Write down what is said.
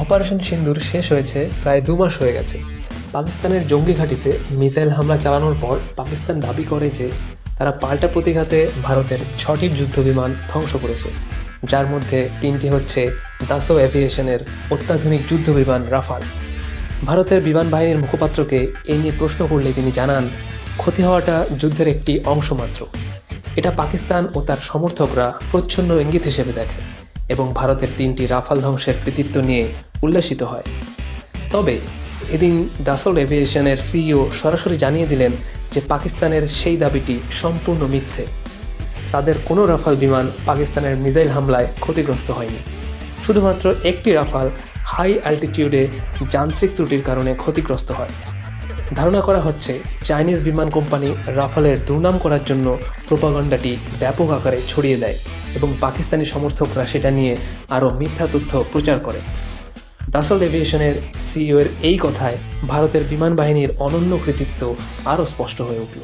Operation সিন্দুর শেষ হয়েছে প্রায় দু মাস হয়ে গেছে। পাকিস্তানের জঙ্গি ঘাঁটিতে মিসাইল হামলা চালানোর পর পাকিস্তান দাবি করে যে তারা পাল্টা প্রতিঘাতে ভারতের ছটি যুদ্ধবিমান ধ্বংস করেছে, যার মধ্যে তিনটি হচ্ছে দাসো এভিয়েশনের অত্যাধুনিক যুদ্ধবিমান রাফাল। ভারতের বিমান বাহিনীর মুখপাত্রকে এই নিয়ে প্রশ্ন করলে তিনি জানান, ক্ষতি হওয়াটা যুদ্ধের একটি অংশ মাত্র। এটা পাকিস্তান ও তার সমর্থকরা প্রচ্ছন্ন ইঙ্গিত হিসেবে দেখে। এবং ভারতের তিনটি রাফাল ধ্বংসের কৃতিত্ব নিয়ে উল্লাসিত হয়। তবে এদিন দাসল এভিয়েশনের সিইও সরাসরি জানিয়ে দিলেন যে পাকিস্তানের সেই দাবিটি সম্পূর্ণ মিথ্যে। তাদের কোনো রাফাল বিমান পাকিস্তানের মিসাইল হামলায় ক্ষতিগ্রস্ত হয়নি। শুধুমাত্র একটি রাফাল হাই অ্যালটিটিউডে যান্ত্রিক ত্রুটির কারণে ক্ষতিগ্রস্ত হয়। ধারণা করা হচ্ছে চাইনিজ বিমান কোম্পানি রাফালের দুর্নাম করার জন্য প্রোপাগন্ডাটি ব্যাপক আকারে ছড়িয়ে দেয়। এবং পাকিস্তানি সমর্থকরা সেটা নিয়ে আরও মিথ্যা তথ্য প্রচার করে। দাসল এভিয়েশনের সিইও এর এই কথায় ভারতের বিমান বাহিনীর অনন্য কৃতিত্ব আরও স্পষ্ট হয়ে উঠল।